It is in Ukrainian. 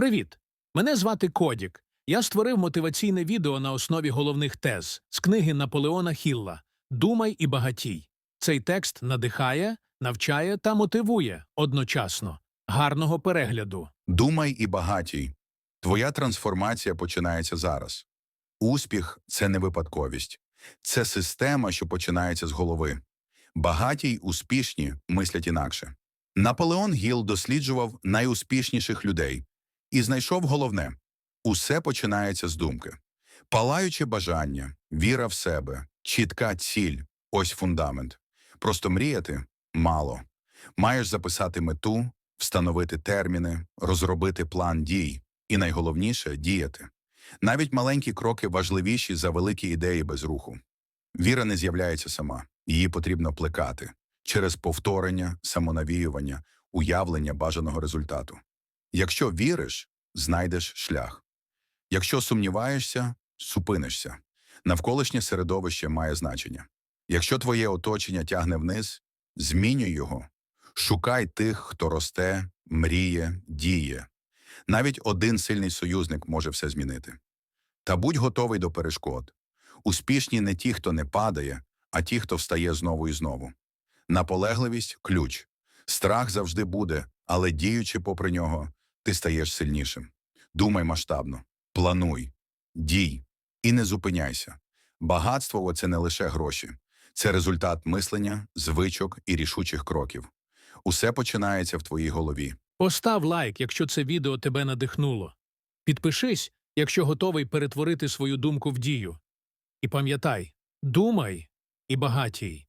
Привіт! Мене звати Кодік. Я створив мотиваційне відео на основі головних тез з книги Наполеона Хілла Думай і багатій. Цей текст надихає, навчає та мотивує одночасно. Гарного перегляду. Думай і багатій. Твоя трансформація починається зараз. Успіх це не випадковість. Це система, що починається з голови. Багаті й успішні мислять інакше. Наполеон Гіл досліджував найуспішніших людей і знайшов головне усе починається з думки. Палаюче бажання, віра в себе, чітка ціль ось фундамент. Просто мріяти мало. Маєш записати мету, встановити терміни, розробити план дій і найголовніше діяти. Навіть маленькі кроки важливіші за великі ідеї без руху. Віра не з'являється сама, її потрібно плекати через повторення, самонавіювання, уявлення бажаного результату. Якщо віриш, знайдеш шлях. Якщо сумніваєшся, зупинишся. Навколишнє середовище має значення. Якщо твоє оточення тягне вниз, змінюй його. Шукай тих, хто росте, мріє, діє. Навіть один сильний союзник може все змінити. Та будь готовий до перешкод. Успішні не ті, хто не падає, а ті, хто встає знову і знову. Наполегливість ключ. Страх завжди буде, але діючи попри нього, ти стаєш сильнішим. Думай масштабно, плануй, дій і не зупиняйся. Багатство це не лише гроші, це результат мислення, звичок і рішучих кроків. Усе починається в твоїй голові. Постав лайк, якщо це відео тебе надихнуло. Підпишись, якщо готовий перетворити свою думку в дію. І пам'ятай, думай і багатій.